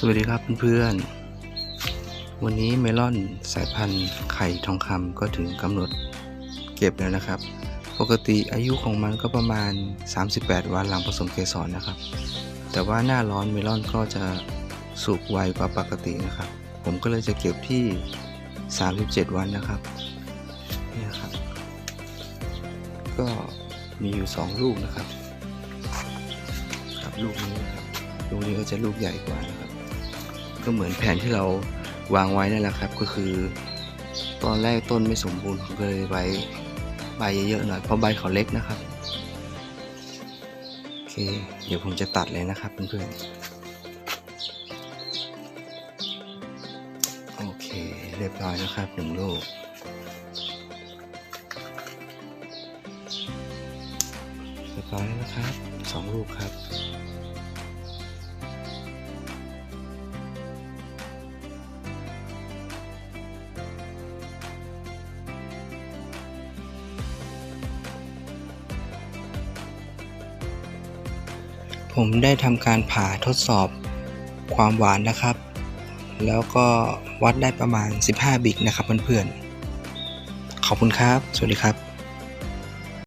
สวัสดีครับเพื่อนๆ วันนี้เมลอนสายพันธุ์ไข่ทองคำก็ถึงกำหนดเก็บแล้วนะครับ ปกติอายุของมันก็ประมาณ 38 วันหลังผสมเกสรนะครับ แต่ว่าหน้าร้อนเมลอนก็จะสุกไวกว่าปกตินะครับ ผมก็เลยจะเก็บที่ 37 วันนะครับนี่ครับ ก็มีอยู่ 2 ลูกนะครับ กับลูกนี้นะครับลูกนี้ก็จะลูกใหญ่กว่านะครับ ก็เหมือนแผนที่เราวางไว้นั่นแหละครับ ก็คือ ตอนแรกต้นไม่สมบูรณ์ผมก็เลยไว้ใบเยอะๆหน่อยเพราะใบเขาเล็กนะครับโอเค เดี๋ยวผมจะตัดเลยนะครับเพื่อนๆโอเคเรียบร้อยนะครับหนึ่งลูกเรียบร้อยแล้วนะครับสองลูกครับ ผมได้ทำการผ่าทดสอบความหวานนะครับ แล้วก็วัดได้ประมาณ 15 บิกนะครับเพื่อนๆ ขอบคุณครับ สวัสดีครับ